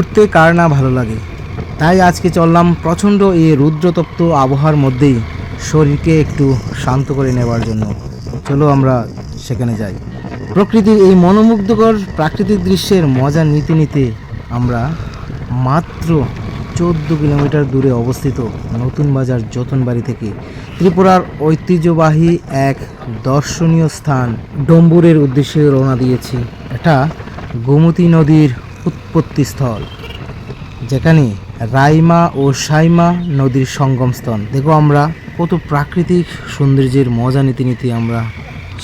ঘুরতে কার না ভালো লাগে। তাই আজকে চললাম প্রচণ্ড এই রুদ্রতপ্ত আবহাওয়ার মধ্যেই শরীরকে একটু শান্ত করে নেবার জন্য। চলো আমরা সেখানে যাই। প্রকৃতির এই মনোমুগ্ধকর প্রাকৃতিক দৃশ্যের মজা নিতে নিতে আমরা মাত্র চোদ্দ কিলোমিটার দূরে অবস্থিত নতুন বাজার যতনবাড়ি থেকে ত্রিপুরার ঐতিহ্যবাহী এক দর্শনীয় স্থান ডম্বুরের উদ্দেশ্যে রওনা দিয়েছি। এটা গোমতী নদীর উৎপত্তিস্থল, যেখানে রাইমা ও সাইমা নদীর সঙ্গমস্থল দেখো আমরা কত প্রাকৃতিক সৌন্দর্যের মজা নিতে নিতে আমরা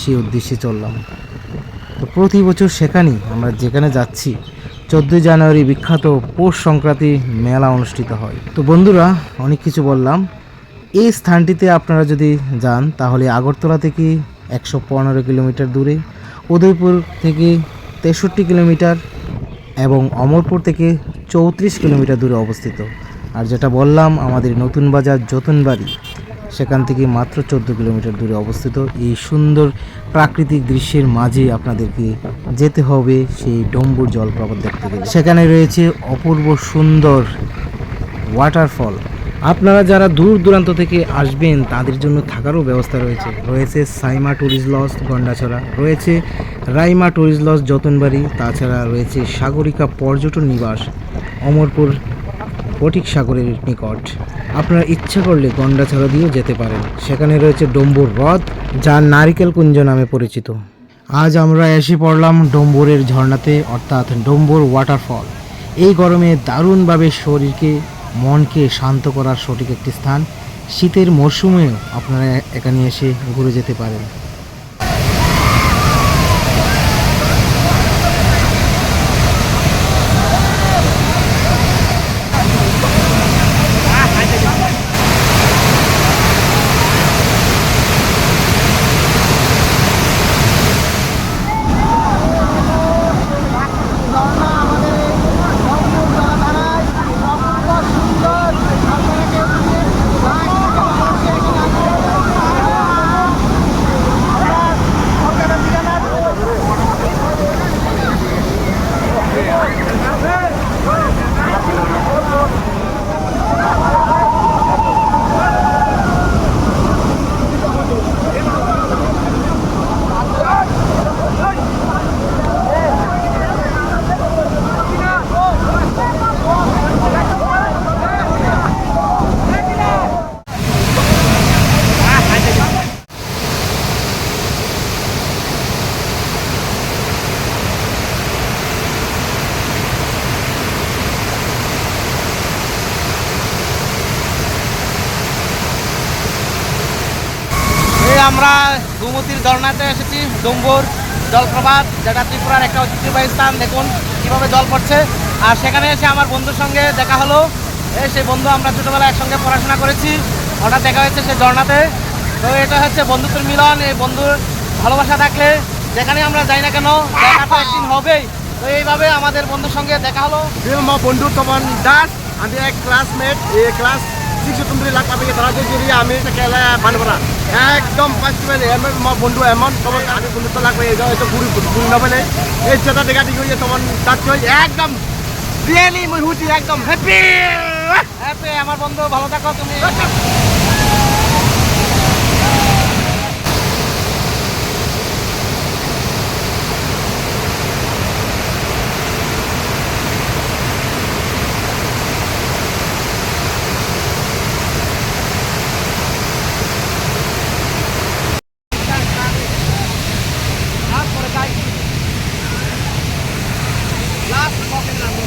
সেই উদ্দেশ্যে চললাম। তো প্রতি বছর সেখানেই আমরা যেখানে যাচ্ছি, চোদ্দোই জানুয়ারি বিখ্যাত পৌষ সংক্রান্তি মেলা অনুষ্ঠিত হয়। তো বন্ধুরা, অনেক কিছু বললাম। এই স্থানটিতে আপনারা যদি যান, তাহলে আগরতলা থেকে একশো পনেরো কিলোমিটার দূরে, উদয়পুর থেকে তেষট্টি কিলোমিটার এবং অমরপুর থেকে চৌত্রিশ কিলোমিটার দূরে অবস্থিত। আর যেটা বললাম, আমাদের নতুন বাজার যতনবাড়ি, সেখান থেকে মাত্র চোদ্দ কিলোমিটার দূরে অবস্থিত। এই সুন্দর প্রাকৃতিক দৃশ্যের মাঝে আপনাদেরকে যেতে হবে সেই ডম্বুর জলপ্রপাত দেখতে গেলে। সেখানে রয়েছে অপূর্ব সুন্দর ওয়াটারফল আপনারা যারা দূর দূরান্ত থেকে আসবেন, তাদের জন্য থাকারও ব্যবস্থা রয়েছে। রয়েছে সাইমা ট্যুরিস্ট লজ, গন্ডাছড়া। রয়েছে রাইমা ট্যুরিস্ট লজ যতনবাড়ি, তাছাড়া রয়েছে সাগরিকা পর্যটন নিবাস, অমরপুর ফটিক সাগরের নিকট। আপনারা ইচ্ছা করলে গন্ডাছড়া দিয়েও যেতে পারেন। সেখানে রয়েছে ডম্বুর হ্রদ, যা নারিকেল কুঞ্জ নামে পরিচিত। আজ আমরা এসে পড়লাম ডম্বুরের ঝর্ণাতে, অর্থাৎ ডম্বুর ওয়াটারফল এই গরমে দারুণভাবে শরীরকে, মনকে শান্ত করার সঠিক একটি স্থান। শীতের মরশুমেও আপনারা এখানে এসে ঘুরে যেতে পারেন। আমরা গোমতির ঝর্ণাতে এসেছি ডম্বুর জলপ্রপাত যেটা ত্রিপুরার একটা ঐতিহ্যবাহী স্থান। দেখুন কীভাবে জল পড়ছে। আর সেখানে এসে আমার বন্ধুর সঙ্গে দেখা হলো। এই সেই বন্ধু আমরা ছোটোবেলায় একসঙ্গে পড়াশোনা করেছি। হঠাৎ দেখা হয়েছে সেই ঝর্ণাতে তো এটা হচ্ছে বন্ধুত্বের মিলন। এই বন্ধুর ভালোবাসা থাকলে যেখানে আমরা যাই না কেন দেখা একদিন হবেই। তো এইভাবে আমাদের বন্ধুর সঙ্গে দেখা হলো। Dia mau bondu আমি এক classmate ek classmate, lak tapi terakhir jadi আমি mana mana. একদম ফার্স্ট বন্ধু, এমন তোমার আগে বন্ধু তো লাগবে, এই তো ঘুরি ঘুরি না এই চেতা দেখা যে তোমার দাঁত একদম রিয়েলি মই হুটি একদম হ্যাপি হ্যাপি আমার বন্ধু, ভালো থাকো তুমি। walking on